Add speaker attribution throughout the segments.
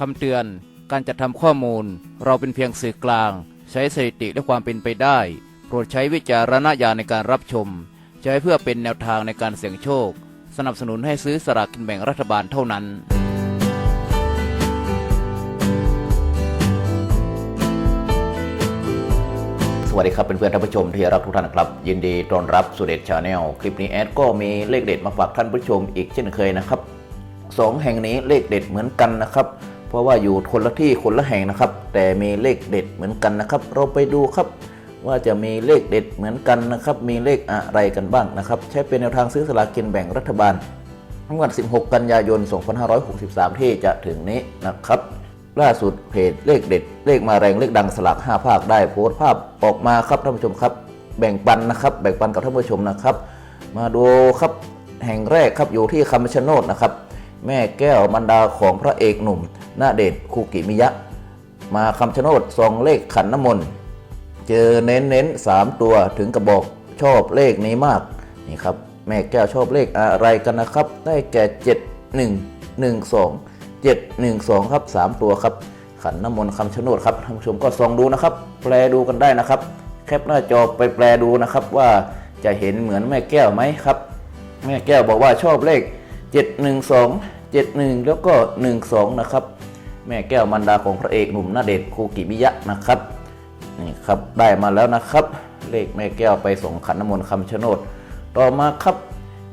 Speaker 1: คำเตือน การจัดทำข้อมูล เราเป็นเพียงสื่อกลาง ใช้สถิติและความเป็นไปได้ โปรดใช้วิจารณญาณในการรับชม ใช้เพื่อเป็นแนวทางในการเสี่ยงโชค สนับสนุนให้ซื้อสลากกินแบ่งรัฐบาลเท่านั้น
Speaker 2: สวัสดีครับเพื่อนๆท่านผู้ชมที่รักทุกท่านนะครับยินดีต้อนรับสู่เด็ดชาแนลคลิปนี้แอดก็มีเลขเด็ดมาฝากท่านผู้ชมอีกเช่นเคยนะครับสองแห่งนี้เลขเด็ดเหมือนกันนะครับ เพราะว่าอยู่คนละที่คนละแห่งนะครับ แต่มีเลขเด็ดเหมือนกันนะครับ เราไปดูครับว่าจะมีเลขเด็ดเหมือนกันนะครับ มีเลขอะไรกันบ้างนะครับ ใช้เป็นแนวทางซื้อสลากกินแบ่งรัฐบาลงวด 16 กันยายน 2563 ที่จะถึงนี้นะครับ ล่าสุดเพจเลขเด็ด เลขมาแรงเลขดังสลัก5ภาคได้โพสต์ภาพออกมาครับท่านผู้ชมครับ แบ่งปันนะครับ แบ่งปันกับท่านผู้ชมนะครับ มาดูครับแห่งแรกครับอยู่ที่คำชะโนดนะครับ แม่แก้วมันดาของพระเอกหนุ่ม นาเดชคูกิมิยะ มาคำชะโนดซองเลขขันน้ำมนต์เจอเน้นเน้นๆสามตัวถึงกระบอกชอบเลขนี้มากนี่ครับแม่แก้วชอบเลขอะไรกันนะครับ ได้แก่ 7 1 1 2 7 1 2 ครับ 3 ตัวครับ ขันน้ำมนต์คำชะโนดครับท่านผู้ชมก็ส่องดูนะครับ แปลดูกันได้นะครับ แคปหน้าจอไปแปลดูนะครับว่าจะเห็นเหมือนแม่แก้วไหมครับ แม่แก้วบอกว่าชอบเลข 712 71 แล้วก็ 12 นะครับ แม่แก้วมันดาของพระเอกหนุ่มนาเดชน์คูกิมิยะนะครับนี่ครับได้มาแล้วนะครับ เลขแม่แก้วไปส่งขันน้ำมนต์คำชะโนด ต่อมาครับ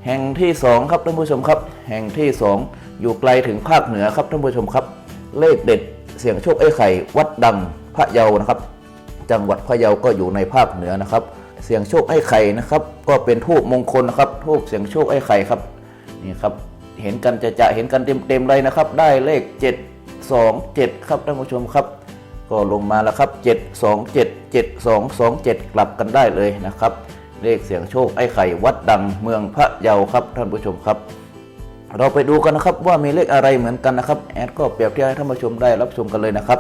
Speaker 2: แห่งที่สองครับท่านผู้ชมครับ แห่งที่สองอยู่ไกลถึงภาคเหนือครับท่านผู้ชมครับ เลขเด็ดเสียงโชคไอ้ไข่วัดดังพระเยานะครับ จังหวัดพะเยาก็อยู่ในภาคเหนือนะครับ เสียงโชคไอ้ไข่นะครับ ก็เป็นทูบมงคลนะครับทูบเสียงโชคไอ้ไข่ครับนี่ครับเห็นกันจะจะเห็นกันเต็มๆเลยนะครับ ได้เลข 7 2 7 ครับท่านผู้ชมครับ ก็ลงมาแล้วครับ 7 2 7 7 2 2 7 กลับกันได้เลยนะครับ เลขเสียงโชคไอ้ไข่วัดดังเมืองพระเยาครับท่านผู้ชมครับ เราไปดูกันนะครับว่ามีเลขอะไรเหมือนกันนะครับแอดก็เปรียบเทียบให้ท่านผู้ชมได้รับชมกันเลยนะครับ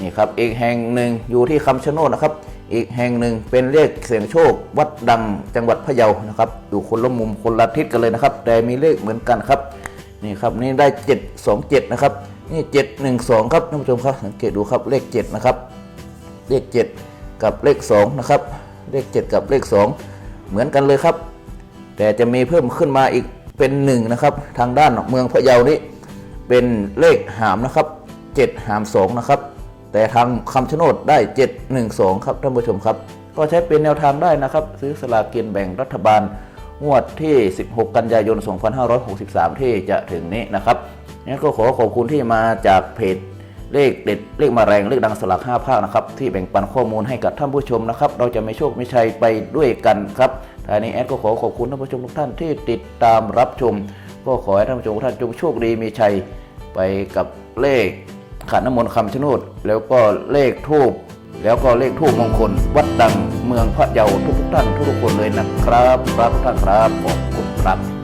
Speaker 2: นี่ครับอีกแห่งหนึ่งอยู่ที่คำชะโนดนะครับ อีกแห่งหนึ่งเป็นเลขเสียงโชค วัดดังจังหวัดพะเยานะครับ อยู่คนละมุมคนละทิศกันเลยนะครับ แต่มีเลขเหมือนกันครับนี่ครับนี่ได้ 727 นะครับ นี่712ครับท่านผู้ชมครับสังเกตดูครับเลข7นะครับ เลข7กับเลข2นะครับ เลข7กับเลข2เหมือนกันเลยครับ แต่จะมีเพิ่มขึ้นมาอีกเป็น1นะครับ ทางด้านเมืองพะเยานี้เป็นเลขหามนะครับ7หาม2นะครับ แต่ทางคำชะโนดได้712ครับท่านผู้ชมครับ ก็ใช้เป็นแนวทางได้นะครับ ซื้อสลากกินแบ่งรัฐบาลงวดที่ 16 กันยายน 2563 ที่จะถึงนี้นะครับ งั้นก็ขอขอบคุณที่มาจากเพจเลขเด็ดเลขมาแรงเลขดังสลัก5ภาคนะครับที่แบ่งปันข้อมูลให้กับท่านผู้ชมนะครับ เราจะไม่โชคไม่ชัยไปด้วยกันครับท้ายนี้แอดก็ขอขอบคุณท่านผู้ชมทุกท่านที่ติดตามรับชม ก็ขอให้ท่านผู้ชมทุกท่านจงโชคดีมีชัยไปกับเลขขันน้ำมนต์คำชะโนดแล้วก็เลขทูบแล้วก็เลขทูบมงคล วัดดังเมืองพระเยาทุกๆท่านทุกๆคนเลยนะครับ ครับทุกท่านครับขอบคุณครับ